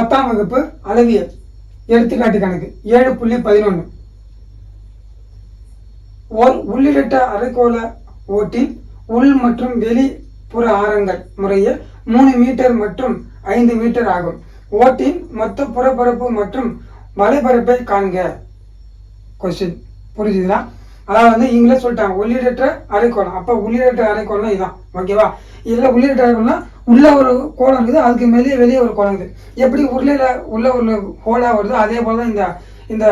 பத்தாம் வகுப்பு அளவியல். எடுத்துக்காட்டு கணக்கு. ஏழு புள்ளி பதினொன்று ஓர் உள்ளிட்ட அரைக்கோள ஓட்டின் உள் மற்றும் வெளி புற ஆரங்கள் முறையே மூணு மீட்டர் மற்றும் ஐந்து மீட்டர் ஆகும். ஓட்டின் மொத்த புறப்பரப்பு மற்றும் வலைபரப்பை காண்க. கொஸ்டின் புரிஞ்சுதுதான் அதாவது வந்து இவங்களே சொல்லிட்டாங்க உள்ளிடற்ற அரைக்கோளம். அப்போ உள்ளிடற்ற அரைக்கோளம் இதான். ஓகேவா இதில் உள்ளிடற்ற அரைக்கோளம்னா உள்ள ஒரு கோலம் இருக்குது அதுக்கு மேலே வெளியே ஒரு கோலம் இருக்குது. எப்படி உருளையில் உள்ள ஒரு கோலாக வருதோ அதே போல தான் இந்த இந்த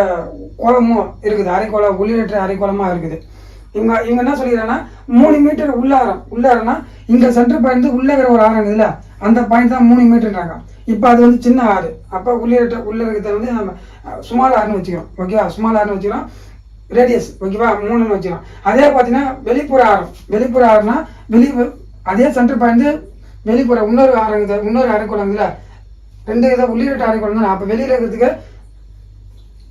கோலமும் இருக்குது. அரைக்கோளம் உள்ளிடற்ற அரைக்கோளமாக இருக்குது. இவங்க இவங்க என்ன சொல்லிக்கிறாங்கன்னா மூணு மீட்டர் உள்ளாரம் உள்ளாரம்னா இங்க சென்டர் பாயிண்ட் உள்ள இருக்கிற ஒரு ஆறு இருக்குதுல்ல அந்த பாயிண்ட் தான் மூணு மீட்டர்ன்றாங்க. இப்போ அது வந்து சின்ன ஆறு. அப்போ உள்ளிட்ட உள்ள இருக்கிறத வந்து நம்ம சுமால் ஆறுன்னு வச்சுக்கிறோம். ஓகேவா சுமால் ஆறுன்னு வச்சுக்கிறோம். ரேடியஸ் ஓகேவா மூணுன்னு வச்சுக்கலாம் அதே பார்த்தீங்கன்னா வெளிப்புற ஆரம். வெளிப்புற ஆரம்னா வெளி அதே சென்டர் பாயிண்ட் வெளிப்புற இன்னொரு ஆரங்குது இன்னொரு இல்லை ரெண்டு இதை உள்ளிட்ட அரைக்குளம் தான். அப்போ வெளியில் இருக்கிறதுக்கு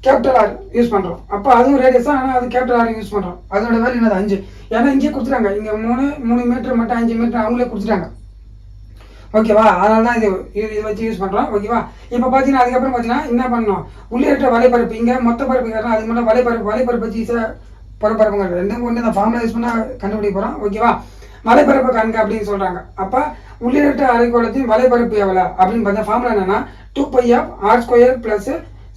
கேபிட்டல் ஆர் யூஸ் பண்ணுறோம் அப்போ அதுவும் ரேடியஸ் தான். ஆனால் அது கேபிட்டல் ஆர் யூஸ் பண்ணுறோம் அதோட வேலை என்னது? அஞ்சு. ஏன்னா இங்கே கொடுத்துட்டாங்க. இங்கே மூணு மூணு மீட்டர் மட்டும் அஞ்சு மீட்டர் அவங்களே கொடுத்துட்டாங்க. ஓகேவா அதனால தான் இது இது இதை வச்சு யூஸ் பண்ணுறோம் ஓகேவா இப்போ பார்த்தீங்கன்னா அதுக்கப்புறம் பார்த்தீங்கன்னா என்ன பண்ணணும்? இருக்கிற வலைப்பரப்பு இங்கே மொத்த பரப்பு கேட்டால் அதுக்கு மட்டும் வலைப்பரப்பு வலைப்பரப்பு வச்சு ஈஸியாக பரப்பரப்புங்க ரெண்டும் ஒன்று இந்த ஃபார்முலா யூஸ் பண்ணால் கண்டுபிடிக்க போகிறோம் ஓகேவா வலைப்பரப்பு காண்க அப்படின்னு சொல்கிறாங்க அப்போ உள்ளிட்ட அரைக்கோளத்தின் வலைப்பரப்பு எவ்வளோ அப்படின்னு பார்த்தா ஃபார்முலா என்னன்னா two pi of R square plus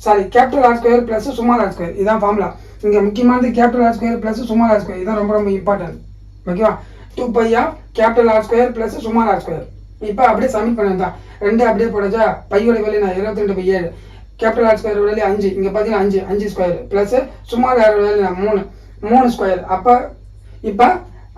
sorry capital R square plus small R square இதான் ஃபார்முலா இங்கே முக்கியமானது capital R square plus small R square இதுதான் ரொம்ப ரொம்ப இம்பார்ட்டன்ட் ஓகேவா two pi of capital R square plus small R square இப்போ அப்படியே submit பண்ணிருந்தா ரெண்டு அப்படியே போடாச்சா பையோட வேலை நான் இருபத்தி ரெண்டு பை ஏழு. கேபிட்டல் ஆர் ஸ்கொயர் வேலை அஞ்சு. இங்கே பார்த்தீங்கன்னா அஞ்சு. அஞ்சு ஸ்கொயர் ப்ளஸ் சுமார் ஆறு வேலை மூணு. மூணு ஸ்கொயர் அப்போ இப்போ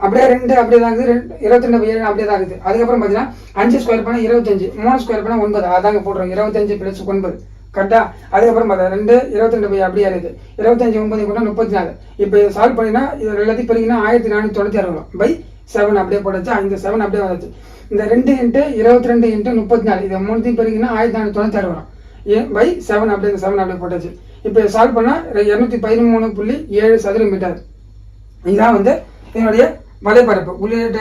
அப்படியே ரெண்டு அப்படியே தான் இருக்குது. ரெண்டு இருபத்தி ரெண்டு ஏழு அப்படியே தான் இருக்குது. அதுக்கப்புறம் பார்த்தீங்கன்னா அஞ்சு ஸ்கொயர் பண்ணால் இருபத்தஞ்சு. மூணு ஸ்கொயர் பண்ணால் ஒன்பது. அதாங்க போடுறோம். இருபத்தஞ்சு ப்ளஸ் ஒன்பது. கரெக்டாக அதுக்கப்புறம் பார்த்தா ரெண்டு இருபத்தி ரெண்டு பை அப்படியே இருக்குது. இருபத்தஞ்சு ஒன்பது கூட முப்பத்தி நாலு. இப்போ சால்வ் பண்ணினா இது எல்லாத்தையும் பிரிங்கன்னா ஆயிரத்தி நானூற்றி தொண்ணூற்றி ஆறு வரும். பை செவன் அப்படியே போட்டாச்சு இந்த செவன் அப்படியே வந்தாச்சு. இந்த ரெண்டு இன்ட்டு இருபத்தி ரெண்டு இன்ட்டு முப்பத்தி நாலு இதை மூணுத்தையும் பிரிங்கன்னா ஆயிரத்தி நானூற்றி தொண்ணூற்றி ஆறு வரும். ஏன் பை செவன் அப்படியே இந்த செவன் அப்படியே போட்டாச்சு. இப்போ சால்வ் பண்ணால் இரநூத்தி பதிமூணு புள்ளி ஏழு சதுர மீட்டர் இதுதான் வந்து இதனுடைய வலைப்பரப்பு. உள்ளிட்ட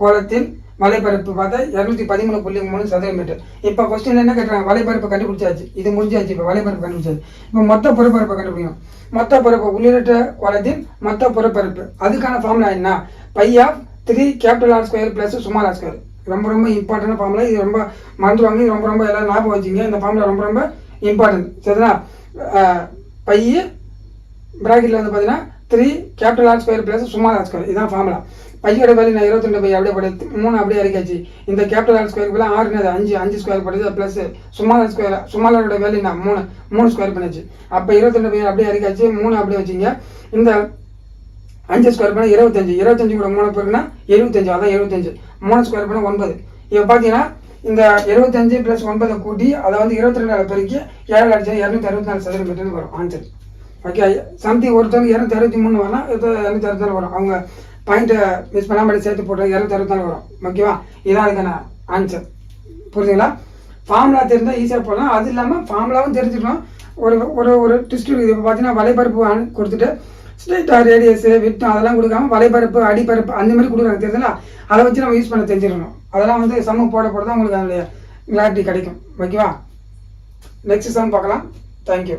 கோலத்தின் வலைப்பரப்பு பார்த்தா இரநூத்தி பதிமூணு புள்ளி மூணு சதுர மீட்டர் இப்போ கொஸ்டின் என்ன கேட்டாங்க? வலைப்பரப்பு கண்டுபிடிச்சாச்சு. இது முடிஞ்சாச்சு இப்போ வலைப்பரப்பு கண்டுபிடிச்சாச்சு. இப்போ மொத்த புறப்பரப்பை கண்டுபிடிக்கணும். மொத்த பரப்பு உள்ளிட்ட கோலத்தின் மொத்த புறப்பரப்பு. அதுக்கான ஃபார்முலா என்ன? Pi of three capital R square plus small R square ரொம்ப ரொம்ப இம்பார்ட்டன்ட் ஃபார்முலா இது ரொம்ப மறந்துடுவாங்க. இது ரொம்ப ரொம்ப எல்லாம் ஞாபகம் வச்சுங்க. இந்த ஃபார்முலா ரொம்ப ரொம்ப இம்பார்ட்டன்ட் சரிங்களா? பைய ப்ராக்கெட்டில் வந்து பார்த்தீங்கன்னா three capital R square plus small R square இதான் ஃபார்முலா பையோட வேலை நான் இருபத்தி ரெண்டு பை அப்படியே படுத்து மூணு அப்படியே இறக்காச்சு இந்த கேபிட்டல் ஆர் ஸ்கொயர் பிள்ளை ஆறு என்னது? அஞ்சு. அஞ்சு ஸ்கொயர் படுது ப்ளஸ் சுமார் ஸ்கொயர் சுமாரோட வேலை நான் மூணு மூணு ஸ்கொயர் பண்ணிச்சு அப்போ இருபத்தி ரெண்டு பை அப்படியே இறக்காச்சு மூணு அப்படியே வச்சிங்க. இந்த அஞ்சு ஸ்கொயர் பண்ணால் இருபத்தஞ்சு. இருபத்தஞ்சு கூட மூணு பேருக்குன்னா எழுபத்தஞ்சு அதான் எழுபத்தஞ்சு. மூணு ஸ்கொயர் பண்ணால் ஒன்பது. இப்போ பார்த்தீங்கன்னா இந்த இருபத்தஞ்சு ப்ளஸ் ஒன்பதை கூட்டி அதை வந்து இருபத்தி ரெண்டாவது பெருக்கி ஏழு லட்சம் இரநூத்தி அறுபத்தி நாலு சதுரம் மீட்டர்னு வரும். ஆன்சர் ஓகே சம்திங் ஒருத்தவங்க இரநூத்தி அறுபத்தி மூணு வரலாம் இரநூத்தி அறுபத்தி நாலு வரும் அவங்க பாயிண்ட்டை மிஸ் பண்ணாமல் சேர்த்து போட்டு இரநூத்தி அறுபத்தி நாலு வரும் ஓகேவா இதான் அதுக்கான ஆன்சர் புரியுதுங்களா ஃபார்முலா தெரிஞ்சால் ஈஸியாக போடலாம். அது இல்லாமல் ஃபார்முலாவும் தெரிஞ்சுக்கணும். ஒரு ஒரு ஒரு ட்விஸ்ட் இருக்குது இப்போ பார்த்தீங்கன்னா வலைபரப்பு கொடுத்துட்டு ஸ்ட்ரைட்டாக ரேடியஸு விட்டம் அதெல்லாம் கொடுக்காம வலைப்பரப்பு அடிப்பரப்பு அந்த மாதிரி கொடுக்குறாங்க. தெரியுதுல அதை வச்சு நம்ம யூஸ் பண்ண தெரிஞ்சிடணும். அதெல்லாம் வந்து சம்ம போட போட தான் உங்களுக்கு அதனுடைய கிளாரிட்டி கிடைக்கும். ஓகேவா நெக்ஸ்ட் சம் பார்க்கலாம். தேங்க்யூ